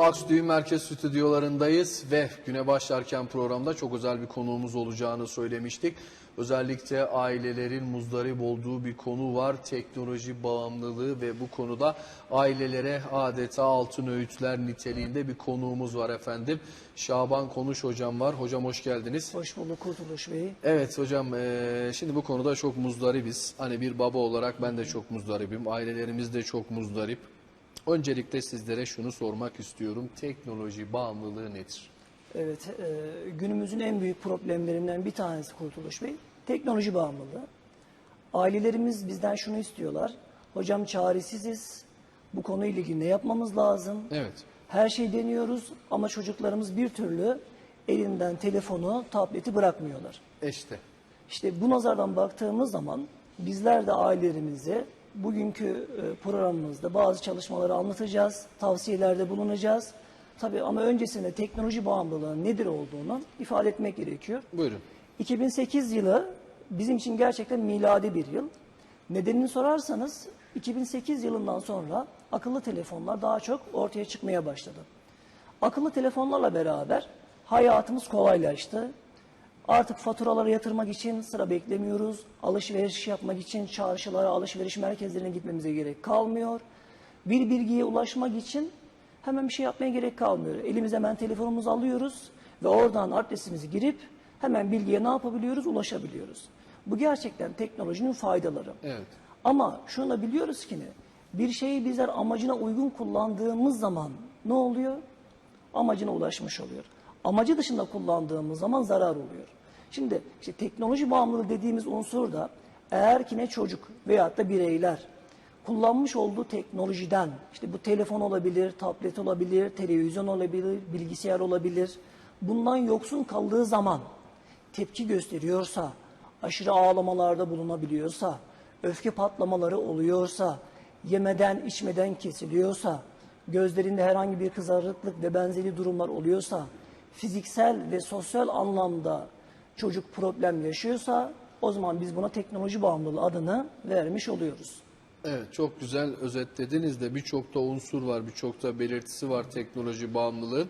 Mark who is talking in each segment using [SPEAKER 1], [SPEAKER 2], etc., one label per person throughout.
[SPEAKER 1] Aks Düğün Merkez stüdyolarındayız ve güne başlarken programda çok özel bir konuğumuz olacağını söylemiştik. Özellikle ailelerin muzdarip olduğu bir konu var. Teknoloji bağımlılığı ve bu konuda ailelere adeta altın öğütler niteliğinde bir konuğumuz var efendim. Şaban Konuş hocam var. Hocam hoş geldiniz.
[SPEAKER 2] Hoş bulduk Kurtuluş Bey.
[SPEAKER 1] Evet hocam şimdi bu konuda çok muzdaribiz. Hani bir baba olarak ben de çok muzdaribim. Ailelerimiz de çok muzdarip. Öncelikle sizlere şunu sormak istiyorum. Teknoloji bağımlılığı nedir?
[SPEAKER 2] Evet, e, günümüzün en büyük problemlerinden bir tanesi Kurtuluş Bey, teknoloji bağımlılığı. Ailelerimiz bizden şunu istiyorlar. Hocam çaresiziz, bu konuyla ilgili ne yapmamız lazım?
[SPEAKER 1] Evet.
[SPEAKER 2] Her şey deniyoruz ama çocuklarımız bir türlü elinden telefonu, tableti bırakmıyorlar.
[SPEAKER 1] İşte.
[SPEAKER 2] İşte bu nazardan baktığımız zaman bizler de ailelerimize bugünkü e, programımızda bazı çalışmaları anlatacağız, tavsiyelerde bulunacağız. Tabii ama öncesinde teknoloji bağımlılığının nedir olduğunu ifade etmek gerekiyor.
[SPEAKER 1] Buyurun.
[SPEAKER 2] 2008 yılı bizim için gerçekten miladi bir yıl. Nedenini sorarsanız 2008 yılından sonra akıllı telefonlar daha çok ortaya çıkmaya başladı. Akıllı telefonlarla beraber hayatımız kolaylaştı. Artık faturaları yatırmak için sıra beklemiyoruz. Alışveriş yapmak için çarşılara, alışveriş merkezlerine gitmemize gerek kalmıyor. Bir bilgiye ulaşmak için hemen bir şey yapmaya gerek kalmıyor. Elimize hemen telefonumuzu alıyoruz ve oradan adresimizi girip hemen bilgiye ne yapabiliyoruz? Ulaşabiliyoruz. Bu gerçekten teknolojinin faydaları.
[SPEAKER 1] Evet.
[SPEAKER 2] Ama şunu da biliyoruz ki ne? Bir şeyi bizler amacına uygun kullandığımız zaman ne oluyor? Amacına ulaşmış oluyor. Amacı dışında kullandığımız zaman zarar oluyor. Şimdi işte teknoloji bağımlılığı dediğimiz unsur da eğer ki ne çocuk veyahut da bireyler kullanmış olduğu teknolojiden işte bu telefon olabilir, tablet olabilir, televizyon olabilir, bilgisayar olabilir. Bundan yoksun kaldığı zaman tepki gösteriyorsa, aşırı ağlamalarda bulunabiliyorsa, öfke patlamaları oluyorsa, yemeden içmeden kesiliyorsa, gözlerinde herhangi bir kızarıklık ve benzeri durumlar oluyorsa, fiziksel ve sosyal anlamda çocuk problem yaşıyorsa o zaman biz buna teknoloji bağımlılığı adını vermiş oluyoruz.
[SPEAKER 1] Evet çok güzel özetlediniz de birçok da unsur var, birçok da belirtisi var teknoloji bağımlılığı.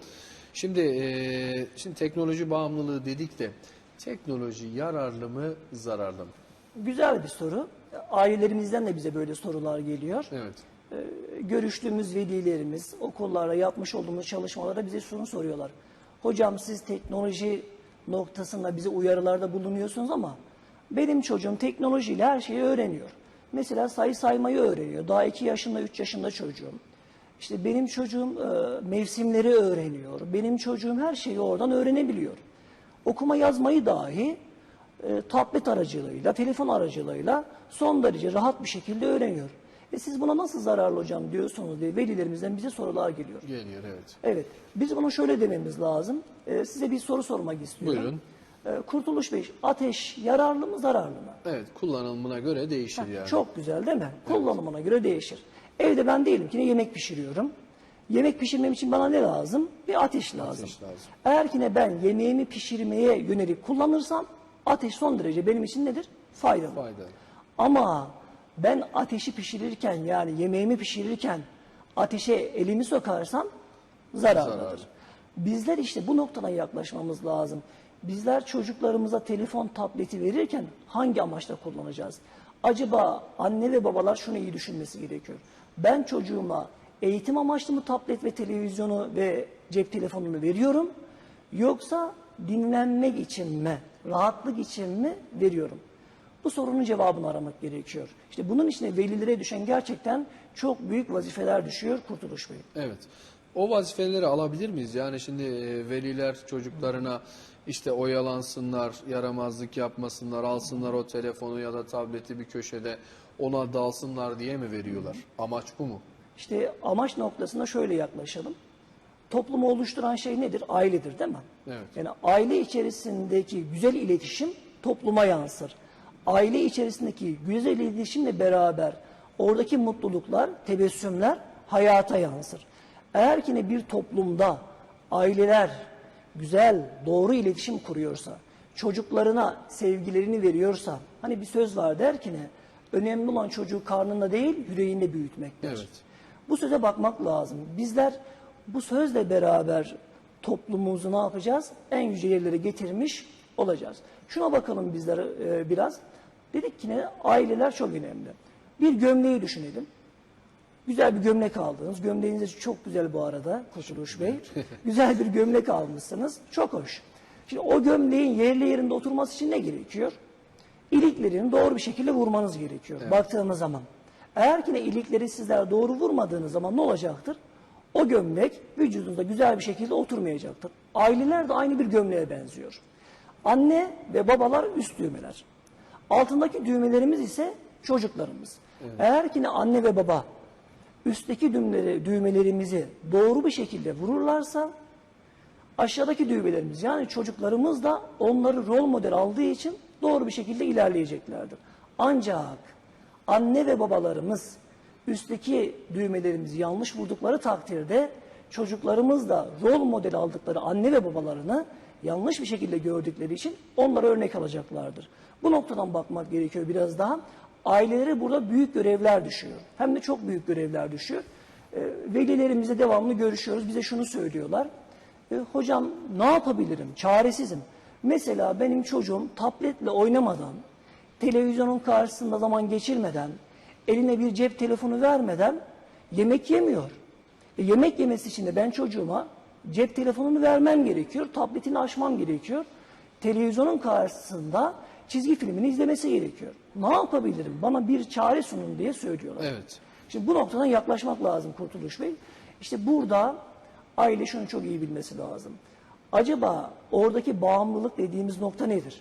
[SPEAKER 1] Şimdi eee, şimdi teknoloji bağımlılığı dedik de teknoloji yararlı mı, zararlı mı?
[SPEAKER 2] Güzel bir soru. Ailelerimizden de bize böyle sorular geliyor.
[SPEAKER 1] Evet.
[SPEAKER 2] Ee, görüştüğümüz velilerimiz, okullara yapmış olduğumuz çalışmalarda bize şunu soruyorlar. Hocam siz teknoloji noktasında bize uyarılarda bulunuyorsunuz ama benim çocuğum teknolojiyle her şeyi öğreniyor. Mesela sayı saymayı öğreniyor. Daha 2 yaşında, 3 yaşında çocuğum. İşte benim çocuğum e, mevsimleri öğreniyor. Benim çocuğum her şeyi oradan öğrenebiliyor. Okuma yazmayı dahi e, tablet aracılığıyla, telefon aracılığıyla son derece rahat bir şekilde öğreniyor. E siz buna nasıl zararlı hocam diyorsunuz diye velilerimizden bize sorular geliyor.
[SPEAKER 1] Geliyor evet.
[SPEAKER 2] Evet, biz buna şöyle dememiz lazım. E, size bir soru sormak istiyorum.
[SPEAKER 1] Buyurun.
[SPEAKER 2] E, Kurtuluş Bey, ateş yararlı mı zararlı mı?
[SPEAKER 1] Evet kullanımına göre değişir yani.
[SPEAKER 2] Çok güzel değil mi? Kullanımına göre değişir. Evde ben diyelim ki ne yemek pişiriyorum. Yemek pişirmem için bana ne lazım? Bir ateş lazım.
[SPEAKER 1] Ateş lazım.
[SPEAKER 2] Eğer ki ne ben yemeğimi pişirmeye yönelik kullanırsam ateş son derece benim için nedir? Faydalı.
[SPEAKER 1] Faydalı.
[SPEAKER 2] Ama ben ateşi pişirirken yani yemeğimi pişirirken ateşe elimi sokarsam zararlıdır.
[SPEAKER 1] Zararlı.
[SPEAKER 2] Bizler işte bu noktadan yaklaşmamız lazım. Bizler çocuklarımıza telefon, tableti verirken hangi amaçla kullanacağız? Acaba anne ve babalar şunu iyi düşünmesi gerekiyor. Ben çocuğuma eğitim amaçlı mı tablet ve televizyonu ve cep telefonunu veriyorum? Yoksa dinlenmek için mi, rahatlık için mi veriyorum? Bu sorunun cevabını aramak gerekiyor. İşte bunun içine velilere düşen gerçekten çok büyük vazifeler düşüyor Kurtuluş Bey.
[SPEAKER 1] Evet. O vazifeleri alabilir miyiz? Yani şimdi e, veliler çocuklarına işte oyalansınlar, yaramazlık yapmasınlar, alsınlar o telefonu ya da tableti bir köşede ona dalsınlar diye mi veriyorlar? Amaç bu mu?
[SPEAKER 2] İşte amaç noktasında şöyle yaklaşalım. Toplumu oluşturan şey nedir? Ailedir değil mi?
[SPEAKER 1] Evet.
[SPEAKER 2] Yani aile içerisindeki güzel iletişim topluma yansır. Aile içerisindeki güzel iletişimle beraber oradaki mutluluklar, tebessümler hayata yansır. Eğer ki bir toplumda aileler güzel, doğru iletişim kuruyorsa, çocuklarına sevgilerini veriyorsa, hani bir söz var der ki ne, önemli olan çocuğu karnında değil yüreğinde büyütmektir.
[SPEAKER 1] Evet.
[SPEAKER 2] Bu söze bakmak lazım. Bizler bu sözle beraber toplumumuzu ne yapacağız? En yüce yerlere getirmiş olacağız. Şuna bakalım bizler e, biraz. Dedik ki ne? Aileler çok önemli. Bir gömleği düşünelim. Güzel bir gömlek aldınız. Gömleğiniz çok güzel bu arada Kurtuluş Bey. güzel bir gömlek almışsınız. Çok hoş. Şimdi o gömleğin yerli yerinde oturması için ne gerekiyor? İliklerini doğru bir şekilde vurmanız gerekiyor. Baktığımız zaman. Eğer ki ne ilikleri sizler doğru vurmadığınız zaman ne olacaktır? O gömlek vücudunuzda güzel bir şekilde oturmayacaktır. Aileler de aynı bir gömleğe benziyor. Anne ve babalar üst düğmeler. Altındaki düğmelerimiz ise çocuklarımız. Eğer ki ne anne ve baba üstteki düğmeleri, düğmelerimizi doğru bir şekilde vururlarsa aşağıdaki düğmelerimiz yani çocuklarımız da onları rol model aldığı için doğru bir şekilde ilerleyeceklerdir. Ancak anne ve babalarımız üstteki düğmelerimizi yanlış vurdukları takdirde çocuklarımız da rol model aldıkları anne ve babalarını yanlış bir şekilde gördükleri için onlara örnek alacaklardır. Bu noktadan bakmak gerekiyor biraz daha. Ailelere burada büyük görevler düşüyor. Hem de çok büyük görevler düşüyor. E, velilerimizle devamlı görüşüyoruz. Bize şunu söylüyorlar. E, hocam ne yapabilirim? Çaresizim. Mesela benim çocuğum tabletle oynamadan, televizyonun karşısında zaman geçirmeden, eline bir cep telefonu vermeden yemek yemiyor. E, yemek yemesi için de ben çocuğuma cep telefonunu vermem gerekiyor, tabletini açmam gerekiyor. Televizyonun karşısında çizgi filmini izlemesi gerekiyor. Ne yapabilirim? Bana bir çare sunun diye söylüyorlar.
[SPEAKER 1] Evet.
[SPEAKER 2] Şimdi bu noktadan yaklaşmak lazım Kurtuluş Bey. İşte burada aile şunu çok iyi bilmesi lazım. Acaba oradaki bağımlılık dediğimiz nokta nedir?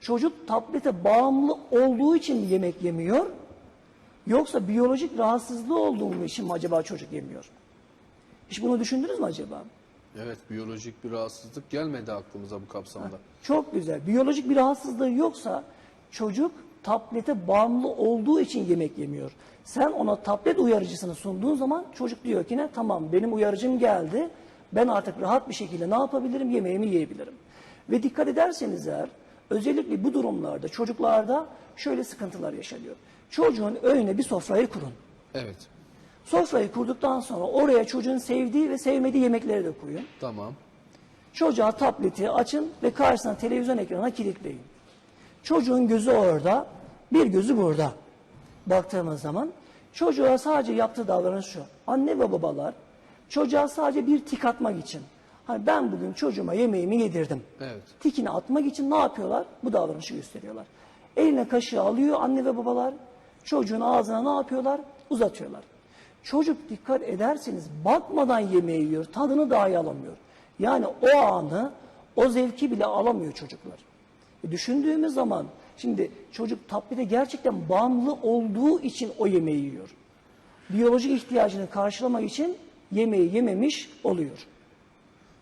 [SPEAKER 2] Çocuk tablete bağımlı olduğu için mi yemek yemiyor? Yoksa biyolojik rahatsızlığı olduğu için mi acaba çocuk yemiyor? Hiç bunu düşündünüz mü acaba?
[SPEAKER 1] Evet, biyolojik bir rahatsızlık gelmedi aklımıza bu kapsamda.
[SPEAKER 2] Çok güzel. Biyolojik bir rahatsızlığı yoksa çocuk tablete bağımlı olduğu için yemek yemiyor. Sen ona tablet uyarıcısını sunduğun zaman çocuk diyor ki ne tamam benim uyarıcım geldi. Ben artık rahat bir şekilde ne yapabilirim? Yemeğimi yiyebilirim. Ve dikkat ederseniz eğer özellikle bu durumlarda çocuklarda şöyle sıkıntılar yaşanıyor. Çocuğun önüne bir sofrayı kurun.
[SPEAKER 1] Evet,
[SPEAKER 2] Sofrayı kurduktan sonra oraya çocuğun sevdiği ve sevmediği yemekleri de koyun.
[SPEAKER 1] tamam.
[SPEAKER 2] Çocuğa tableti açın ve karşısına televizyon ekranına kilitleyin. Çocuğun gözü orada, bir gözü burada. Baktığımız zaman çocuğa sadece yaptığı davranış şu. Anne ve babalar çocuğa sadece bir tik atmak için. Hani ben bugün çocuğuma yemeğimi yedirdim.
[SPEAKER 1] Evet.
[SPEAKER 2] Tikini atmak için ne yapıyorlar? Bu davranışı gösteriyorlar. Eline kaşığı alıyor anne ve babalar. Çocuğun ağzına ne yapıyorlar? Uzatıyorlar. Çocuk dikkat ederseniz bakmadan yemeği yiyor, tadını dahi alamıyor. Yani o anı, o zevki bile alamıyor çocuklar. E düşündüğümüz zaman şimdi çocuk tablete gerçekten bağımlı olduğu için o yemeği yiyor. Biyolojik ihtiyacını karşılamak için yemeği yememiş oluyor.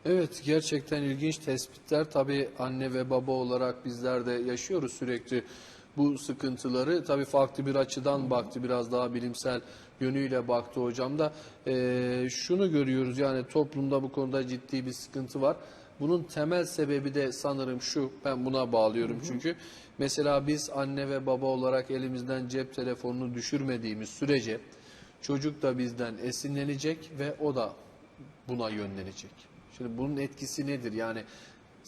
[SPEAKER 1] Evet, gerçekten ilginç tespitler. Tabii anne ve baba olarak bizler de yaşıyoruz sürekli bu sıkıntıları. Tabii farklı bir açıdan baktı, biraz daha bilimsel yönüyle baktı hocam da. Ee, şunu görüyoruz yani toplumda bu konuda ciddi bir sıkıntı var. Bunun temel sebebi de sanırım şu, ben buna bağlıyorum çünkü. Mesela biz anne ve baba olarak elimizden cep telefonunu düşürmediğimiz sürece çocuk da bizden esinlenecek ve o da buna yönlenecek. Şimdi bunun etkisi nedir? Yani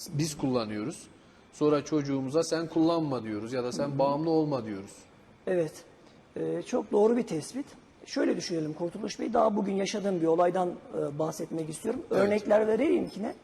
[SPEAKER 1] biz kullanıyoruz. Sonra çocuğumuza sen kullanma diyoruz ya da sen bağımlı olma diyoruz.
[SPEAKER 2] Evet, e, çok doğru bir tespit. Şöyle düşünelim Kurtuluş Bey, daha bugün yaşadığım bir olaydan e, bahsetmek istiyorum.
[SPEAKER 1] Evet.
[SPEAKER 2] Örnekler vereyim ki ne?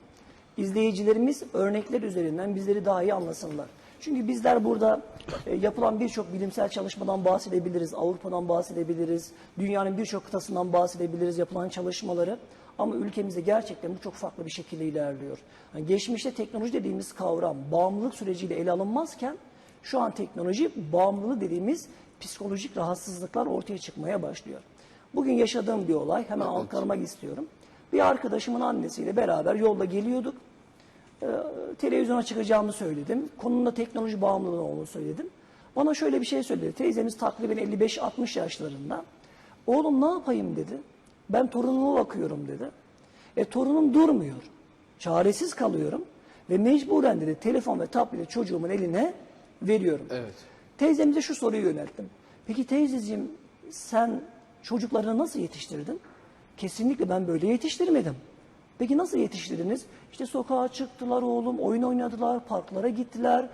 [SPEAKER 2] İzleyicilerimiz örnekler üzerinden bizleri daha iyi anlasınlar. Çünkü bizler burada e, yapılan birçok bilimsel çalışmadan bahsedebiliriz, Avrupa'dan bahsedebiliriz, dünyanın birçok kıtasından bahsedebiliriz yapılan çalışmaları. Ama ülkemizde gerçekten bu çok farklı bir şekilde ilerliyor. Yani geçmişte teknoloji dediğimiz kavram bağımlılık süreciyle ele alınmazken şu an teknoloji bağımlılığı dediğimiz psikolojik rahatsızlıklar ortaya çıkmaya başlıyor. Bugün yaşadığım bir olay hemen
[SPEAKER 1] Evet.
[SPEAKER 2] aktarmak istiyorum. Bir arkadaşımın annesiyle beraber yolda geliyorduk. Ee, televizyona çıkacağımı söyledim. Konunun da teknoloji bağımlılığı olduğunu söyledim. Bana şöyle bir şey söyledi. Teyzemiz takriben 55-60 yaşlarında. Oğlum ne yapayım dedi. Ben torunuma bakıyorum dedi. E torunum durmuyor. Çaresiz kalıyorum. Ve mecburen dedi telefon ve tableti çocuğumun eline veriyorum.
[SPEAKER 1] Evet.
[SPEAKER 2] Teyzemize şu soruyu yönelttim. Peki teyzeciğim sen çocuklarını nasıl yetiştirdin? Kesinlikle ben böyle yetiştirmedim. Peki nasıl yetiştirdiniz? İşte sokağa çıktılar oğlum, oyun oynadılar, parklara gittiler,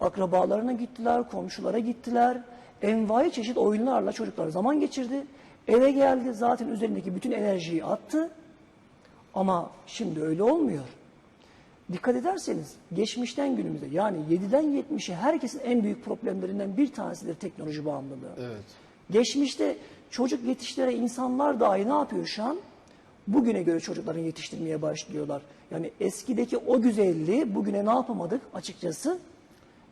[SPEAKER 2] akrabalarına gittiler, komşulara gittiler. Envai çeşit oyunlarla çocuklar zaman geçirdi. Eve geldi zaten üzerindeki bütün enerjiyi attı. Ama şimdi öyle olmuyor. Dikkat ederseniz geçmişten günümüze yani 7'den 70'e herkesin en büyük problemlerinden bir tanesidir teknoloji bağımlılığı.
[SPEAKER 1] Evet.
[SPEAKER 2] Geçmişte çocuk yetiştiren insanlar dahi ne yapıyor şu an? Bugüne göre çocuklarını yetiştirmeye başlıyorlar. Yani eskideki o güzelliği bugüne ne yapamadık açıkçası?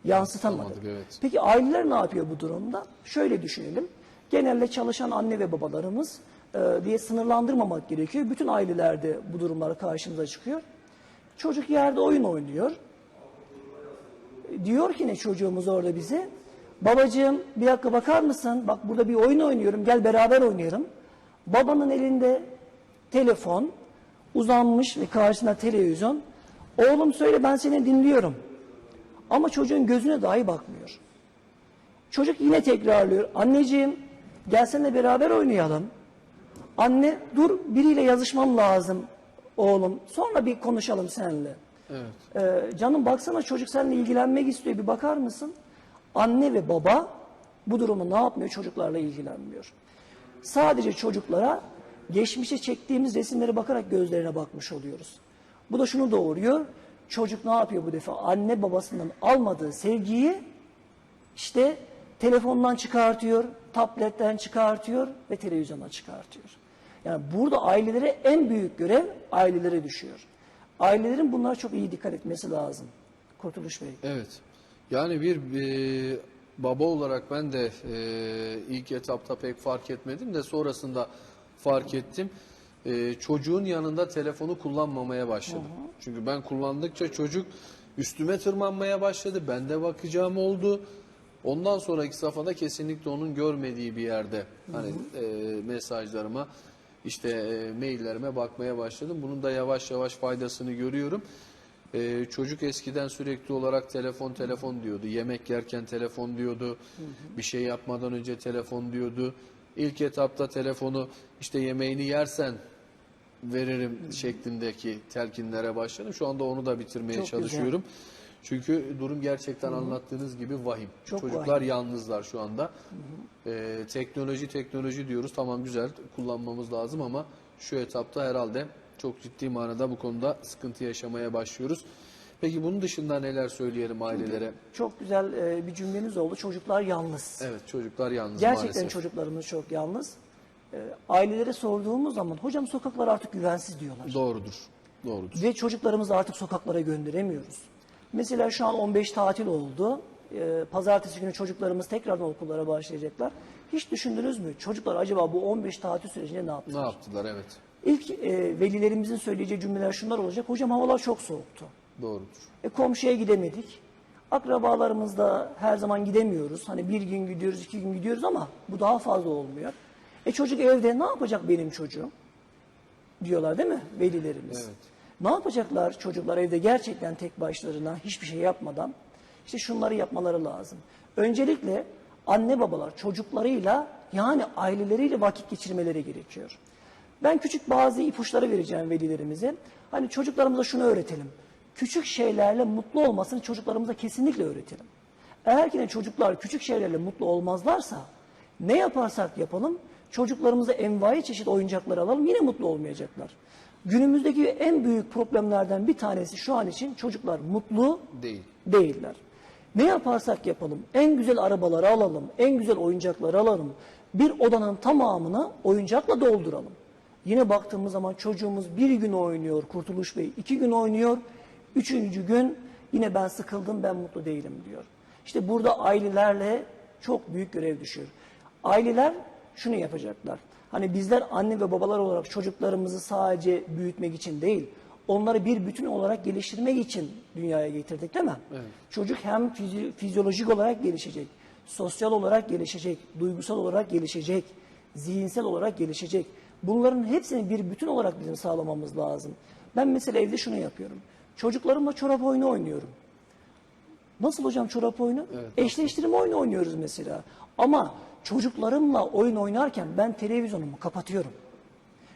[SPEAKER 2] Yansıtamadık.
[SPEAKER 1] Yansıtamadık, evet.
[SPEAKER 2] Peki aileler ne yapıyor bu durumda? Şöyle düşünelim. Genelde çalışan anne ve babalarımız e, diye sınırlandırmamak gerekiyor. Bütün ailelerde bu durumlar karşımıza çıkıyor. Çocuk yerde oyun oynuyor. Diyor ki ne çocuğumuz orada bize? Babacığım bir dakika bakar mısın? Bak burada bir oyun oynuyorum. Gel beraber oynayalım. Babanın elinde telefon uzanmış ve karşısında televizyon. Oğlum söyle ben seni dinliyorum. Ama çocuğun gözüne dahi bakmıyor. Çocuk yine tekrarlıyor. Anneciğim gelsene beraber oynayalım. Anne dur biriyle yazışmam lazım oğlum. Sonra bir konuşalım seninle.
[SPEAKER 1] Evet.
[SPEAKER 2] Ee, canım baksana çocuk seninle ilgilenmek istiyor bir bakar mısın? Anne ve baba bu durumu ne yapmıyor? Çocuklarla ilgilenmiyor. Sadece çocuklara geçmişe çektiğimiz resimlere bakarak gözlerine bakmış oluyoruz. Bu da şunu doğuruyor. Çocuk ne yapıyor bu defa? Anne babasından almadığı sevgiyi işte telefondan çıkartıyor, tabletten çıkartıyor ve televizyona çıkartıyor. Yani burada ailelere en büyük görev ailelere düşüyor. Ailelerin bunlara çok iyi dikkat etmesi lazım. Kurtuluş Bey.
[SPEAKER 1] Evet. Yani bir e, baba olarak ben de e, ilk etapta pek fark etmedim de sonrasında fark ettim. E, çocuğun yanında telefonu kullanmamaya başladım. Çünkü ben kullandıkça çocuk üstüme tırmanmaya başladı. Ben de bakacağım oldu. Ondan sonraki safhada kesinlikle onun görmediği bir yerde hani e, mesajlarıma işte e, maillerime bakmaya başladım. Bunun da yavaş yavaş faydasını görüyorum. Ee, çocuk eskiden sürekli olarak telefon telefon diyordu. Yemek yerken telefon diyordu. Bir şey yapmadan önce telefon diyordu. İlk etapta telefonu işte yemeğini yersen veririm şeklindeki telkinlere başladım. Şu anda onu da bitirmeye
[SPEAKER 2] Çok güzel.
[SPEAKER 1] Çünkü durum gerçekten anlattığınız gibi vahim.
[SPEAKER 2] Çok
[SPEAKER 1] Çocuklar
[SPEAKER 2] vahim.
[SPEAKER 1] yalnızlar şu anda. Ee, teknoloji teknoloji diyoruz. Tamam güzel kullanmamız lazım ama şu etapta herhalde çok ciddi manada bu konuda sıkıntı yaşamaya başlıyoruz. Peki bunun dışında neler söyleyelim ailelere?
[SPEAKER 2] Çok güzel e, bir cümleniz oldu. Çocuklar yalnız.
[SPEAKER 1] Evet çocuklar yalnız
[SPEAKER 2] Gerçekten
[SPEAKER 1] maalesef.
[SPEAKER 2] çocuklarımız çok yalnız. E, ailelere sorduğumuz zaman hocam sokaklar artık güvensiz diyorlar.
[SPEAKER 1] Doğrudur. Doğrudur.
[SPEAKER 2] Ve çocuklarımızı artık sokaklara gönderemiyoruz. Mesela şu an 15 tatil oldu. Ee, pazartesi günü çocuklarımız tekrardan okullara başlayacaklar. Hiç düşündünüz mü? Çocuklar acaba bu 15 tatil sürecinde ne
[SPEAKER 1] Ne
[SPEAKER 2] yaptılar?
[SPEAKER 1] yaptılar evet.
[SPEAKER 2] İlk e, velilerimizin söyleyeceği cümleler şunlar olacak. Hocam havalar çok soğuktu.
[SPEAKER 1] Doğrudur.
[SPEAKER 2] E, komşuya gidemedik. Akrabalarımızda her zaman gidemiyoruz. Hani bir gün gidiyoruz, iki gün gidiyoruz ama bu daha fazla olmuyor. E çocuk evde ne yapacak benim çocuğum? Diyorlar değil mi velilerimiz?
[SPEAKER 1] Evet.
[SPEAKER 2] Ne yapacaklar çocuklar evde gerçekten tek başlarına hiçbir şey yapmadan? İşte şunları yapmaları lazım. Öncelikle anne babalar çocuklarıyla yani aileleriyle vakit geçirmeleri gerekiyor. Ben küçük bazı ipuçları vereceğim velilerimize. Hani çocuklarımıza şunu öğretelim. Küçük şeylerle mutlu olmasını çocuklarımıza kesinlikle öğretelim. Eğer ki de çocuklar küçük şeylerle mutlu olmazlarsa ne yaparsak yapalım çocuklarımıza envai çeşit oyuncaklar alalım yine mutlu olmayacaklar. Günümüzdeki en büyük problemlerden bir tanesi şu an için çocuklar mutlu
[SPEAKER 1] Değil.
[SPEAKER 2] değiller. Ne yaparsak yapalım, en güzel arabaları alalım, en güzel oyuncakları alalım, bir odanın tamamını oyuncakla dolduralım. Yine baktığımız zaman çocuğumuz bir gün oynuyor Kurtuluş Bey, iki gün oynuyor, üçüncü gün yine ben sıkıldım, ben mutlu değilim diyor. İşte burada ailelerle çok büyük görev düşüyor. Aileler şunu yapacaklar. Hani bizler anne ve babalar olarak çocuklarımızı sadece büyütmek için değil, onları bir bütün olarak geliştirmek için dünyaya getirdik değil mi? Çocuk hem fizi- fizyolojik olarak gelişecek, sosyal olarak gelişecek, duygusal olarak gelişecek, zihinsel olarak gelişecek. Bunların hepsini bir bütün olarak bizim sağlamamız lazım. Ben mesela evde şunu yapıyorum. Çocuklarımla çorap oyunu oynuyorum. Nasıl hocam çorap oyunu? Eşleştirme oyunu oynuyoruz mesela. Ama çocuklarımla oyun oynarken ben televizyonumu kapatıyorum.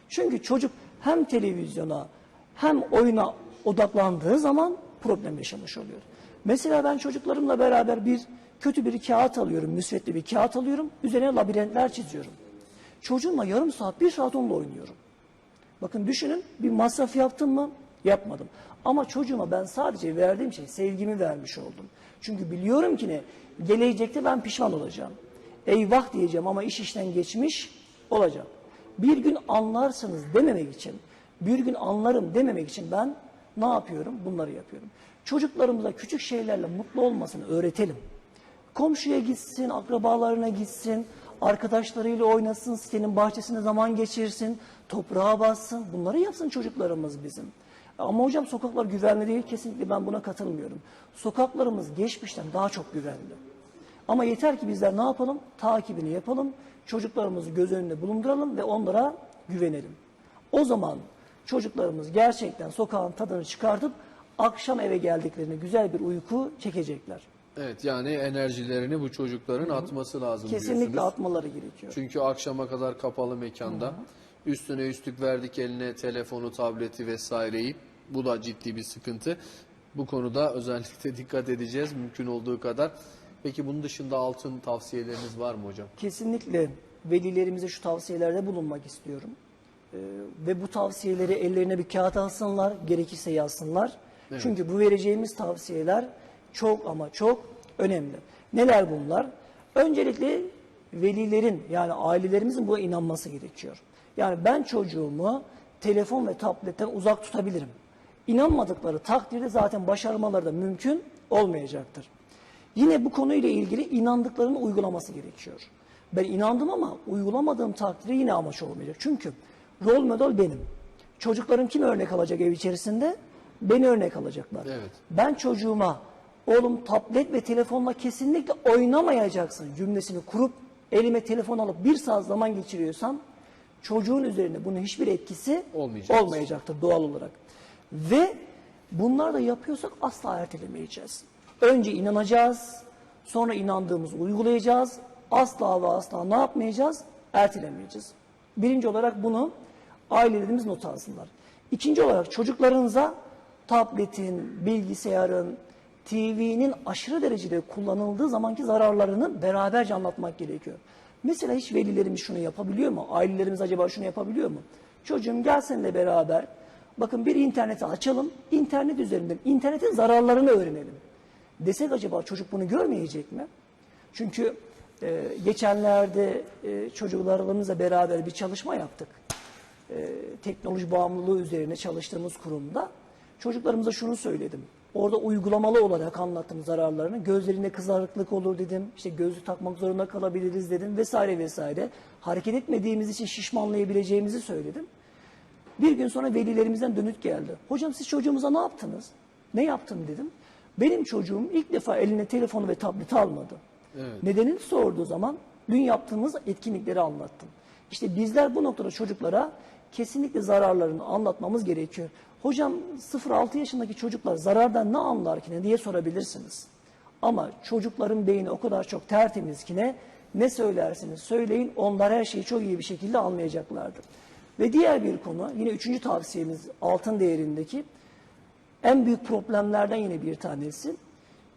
[SPEAKER 2] Çünkü çocuk hem televizyona hem oyuna odaklandığı zaman problem yaşamış oluyor. Mesela ben çocuklarımla beraber bir kötü bir kağıt alıyorum, müsvedde bir kağıt alıyorum, üzerine labirentler çiziyorum. Çocuğumla yarım saat, bir saat onunla oynuyorum. Bakın düşünün bir masraf yaptım mı? Yapmadım. Ama çocuğuma ben sadece verdiğim şey sevgimi vermiş oldum. Çünkü biliyorum ki ne? Gelecekte ben pişman olacağım. Eyvah diyeceğim ama iş işten geçmiş olacak. Bir gün anlarsınız dememek için, bir gün anlarım dememek için ben ne yapıyorum? Bunları yapıyorum. Çocuklarımıza küçük şeylerle mutlu olmasını öğretelim. Komşuya gitsin, akrabalarına gitsin, arkadaşlarıyla oynasın, sitenin bahçesinde zaman geçirsin, toprağa bassın. Bunları yapsın çocuklarımız bizim. Ama hocam sokaklar güvenli değil. Kesinlikle ben buna katılmıyorum. Sokaklarımız geçmişten daha çok güvenli. Ama yeter ki bizler ne yapalım? Takibini yapalım. Çocuklarımızı göz önünde bulunduralım ve onlara güvenelim. O zaman çocuklarımız gerçekten sokağın tadını çıkartıp akşam eve geldiklerinde güzel bir uyku çekecekler.
[SPEAKER 1] Evet yani enerjilerini bu çocukların atması lazım
[SPEAKER 2] Kesinlikle
[SPEAKER 1] diyorsunuz.
[SPEAKER 2] atmaları gerekiyor.
[SPEAKER 1] Çünkü akşama kadar kapalı mekanda üstüne üstlük verdik eline telefonu, tableti vesaireyi. Bu da ciddi bir sıkıntı. Bu konuda özellikle dikkat edeceğiz mümkün olduğu kadar. Peki bunun dışında altın tavsiyeleriniz var mı hocam?
[SPEAKER 2] Kesinlikle velilerimize şu tavsiyelerde bulunmak istiyorum. Ee, ve bu tavsiyeleri ellerine bir kağıt alsınlar, gerekirse yazsınlar. Çünkü bu vereceğimiz tavsiyeler çok ama çok önemli. Neler bunlar? Öncelikle velilerin yani ailelerimizin buna inanması gerekiyor. Yani ben çocuğumu telefon ve tabletten uzak tutabilirim. İnanmadıkları takdirde zaten başarmaları da mümkün olmayacaktır. Yine bu konuyla ilgili inandıklarını uygulaması gerekiyor. Ben inandım ama uygulamadığım takdirde yine amaç olmayacak. Çünkü rol model benim. Çocuklarım kim örnek alacak ev içerisinde? Beni örnek alacaklar.
[SPEAKER 1] Evet.
[SPEAKER 2] Ben çocuğuma oğlum tablet ve telefonla kesinlikle oynamayacaksın cümlesini kurup elime telefon alıp bir saat zaman geçiriyorsam çocuğun üzerinde bunun hiçbir etkisi
[SPEAKER 1] Olmayacak.
[SPEAKER 2] olmayacaktır doğal olarak. Ve bunlar da yapıyorsak asla ertelemeyeceğiz. Önce inanacağız, sonra inandığımızı uygulayacağız. Asla ve asla ne yapmayacağız? Ertelemeyeceğiz. Birinci olarak bunu ailelerimiz not alsınlar. İkinci olarak çocuklarınıza tabletin, bilgisayarın, TV'nin aşırı derecede kullanıldığı zamanki zararlarını beraberce anlatmak gerekiyor. Mesela hiç velilerimiz şunu yapabiliyor mu? Ailelerimiz acaba şunu yapabiliyor mu? Çocuğum gel seninle beraber bakın bir interneti açalım. İnternet üzerinden internetin zararlarını öğrenelim. Desek acaba çocuk bunu görmeyecek mi? Çünkü e, geçenlerde e, çocuklarımızla beraber bir çalışma yaptık e, teknoloji bağımlılığı üzerine çalıştığımız kurumda çocuklarımıza şunu söyledim. Orada uygulamalı olarak anlattım zararlarını. Gözlerinde kızarıklık olur dedim. İşte gözlük takmak zorunda kalabiliriz dedim vesaire vesaire. Hareket etmediğimiz için şişmanlayabileceğimizi söyledim. Bir gün sonra velilerimizden dönüt geldi. Hocam siz çocuğumuza ne yaptınız? Ne yaptım dedim. Benim çocuğum ilk defa eline telefonu ve tableti almadı.
[SPEAKER 1] Evet.
[SPEAKER 2] Nedenini sorduğu zaman dün yaptığımız etkinlikleri anlattım. İşte bizler bu noktada çocuklara kesinlikle zararlarını anlatmamız gerekiyor. Hocam 0-6 yaşındaki çocuklar zarardan ne anlar ki ne diye sorabilirsiniz. Ama çocukların beyni o kadar çok tertemiz ki ne, ne söylersiniz söyleyin onlar her şeyi çok iyi bir şekilde anlayacaklardır. Ve diğer bir konu yine üçüncü tavsiyemiz altın değerindeki en büyük problemlerden yine bir tanesi.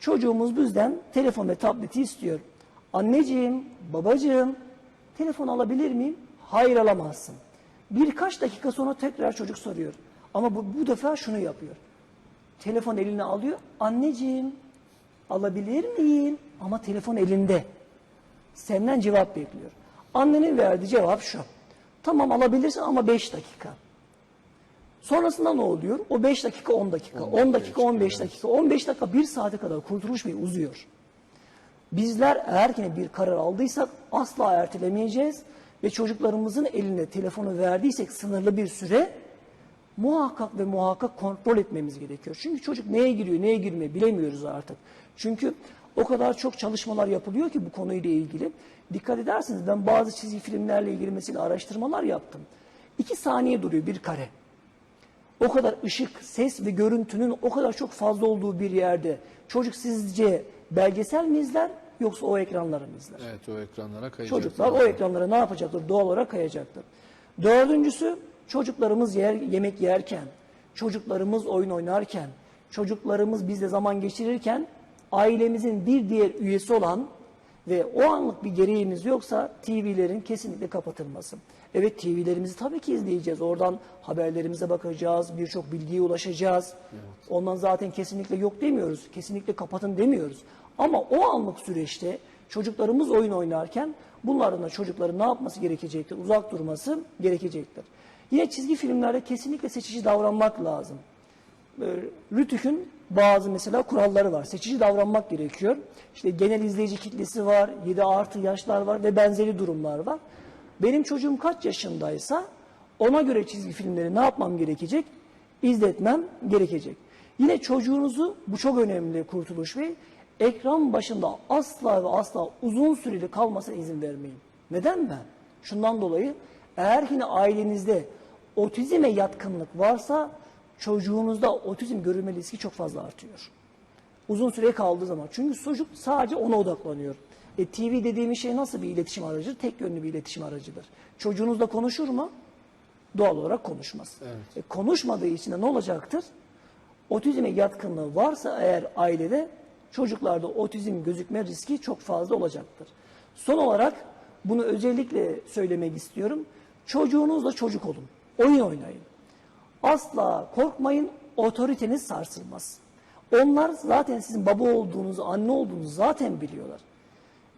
[SPEAKER 2] Çocuğumuz bizden telefon ve tableti istiyor. Anneciğim, babacığım telefon alabilir miyim? Hayır alamazsın. Birkaç dakika sonra tekrar çocuk soruyor. Ama bu, bu defa şunu yapıyor. Telefon eline alıyor. Anneciğim alabilir miyim? Ama telefon elinde. Senden cevap bekliyor. Annenin verdiği cevap şu. Tamam alabilirsin ama 5 dakika. Sonrasında ne oluyor? O 5 dakika 10 dakika, 10 dakika 15 dakika, 15 dakika 1 saate kadar kurtuluş bey uzuyor. Bizler eğer ki bir karar aldıysak asla ertelemeyeceğiz ve çocuklarımızın eline telefonu verdiysek sınırlı bir süre muhakkak ve muhakkak kontrol etmemiz gerekiyor. Çünkü çocuk neye giriyor, neye girmiyor bilemiyoruz artık. Çünkü o kadar çok çalışmalar yapılıyor ki bu konuyla ilgili. Dikkat ederseniz ben bazı çizgi filmlerle ilgili mesela araştırmalar yaptım. İki saniye duruyor bir kare. O kadar ışık, ses ve görüntünün o kadar çok fazla olduğu bir yerde çocuk sizce belgesel mi izler yoksa o ekranları mı izler?
[SPEAKER 1] Evet o ekranlara kayacak.
[SPEAKER 2] Çocuklar o ekranlara ne yapacaktır? Doğal olarak kayacaktır. Dördüncüsü Çocuklarımız yer, yemek yerken, çocuklarımız oyun oynarken, çocuklarımız bizle zaman geçirirken ailemizin bir diğer üyesi olan ve o anlık bir gereğimiz yoksa TV'lerin kesinlikle kapatılması. Evet TV'lerimizi tabii ki izleyeceğiz. Oradan haberlerimize bakacağız, birçok bilgiye ulaşacağız. Ondan zaten kesinlikle yok demiyoruz. Kesinlikle kapatın demiyoruz. Ama o anlık süreçte çocuklarımız oyun oynarken bunların da çocukların ne yapması gerekecektir? Uzak durması gerekecektir. Yine çizgi filmlerde kesinlikle seçici davranmak lazım. Ee, Rütük'ün bazı mesela kuralları var. Seçici davranmak gerekiyor. İşte genel izleyici kitlesi var, 7 artı yaşlar var ve benzeri durumlar var. Benim çocuğum kaç yaşındaysa ona göre çizgi filmleri ne yapmam gerekecek? İzletmem gerekecek. Yine çocuğunuzu, bu çok önemli Kurtuluş Bey, ekran başında asla ve asla uzun süreli kalmasına izin vermeyin. Neden mi? Şundan dolayı eğer yine ailenizde otizme yatkınlık varsa çocuğunuzda otizm görülme riski çok fazla artıyor. Uzun süre kaldığı zaman. Çünkü çocuk sadece ona odaklanıyor. E, TV dediğimiz şey nasıl bir iletişim aracıdır? Tek yönlü bir iletişim aracıdır. Çocuğunuzla konuşur mu? Doğal olarak konuşmaz. E, konuşmadığı için de ne olacaktır? Otizme yatkınlığı varsa eğer ailede çocuklarda otizm gözükme riski çok fazla olacaktır. Son olarak bunu özellikle söylemek istiyorum. Çocuğunuzla çocuk olun. Oyun oynayın. Asla korkmayın, otoriteniz sarsılmaz. Onlar zaten sizin baba olduğunuzu, anne olduğunuzu zaten biliyorlar.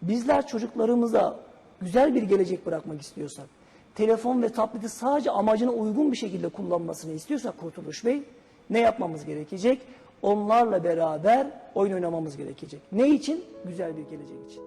[SPEAKER 2] Bizler çocuklarımıza güzel bir gelecek bırakmak istiyorsak, telefon ve tableti sadece amacına uygun bir şekilde kullanmasını istiyorsak Kurtuluş Bey, ne yapmamız gerekecek? Onlarla beraber oyun oynamamız gerekecek. Ne için? Güzel bir gelecek için.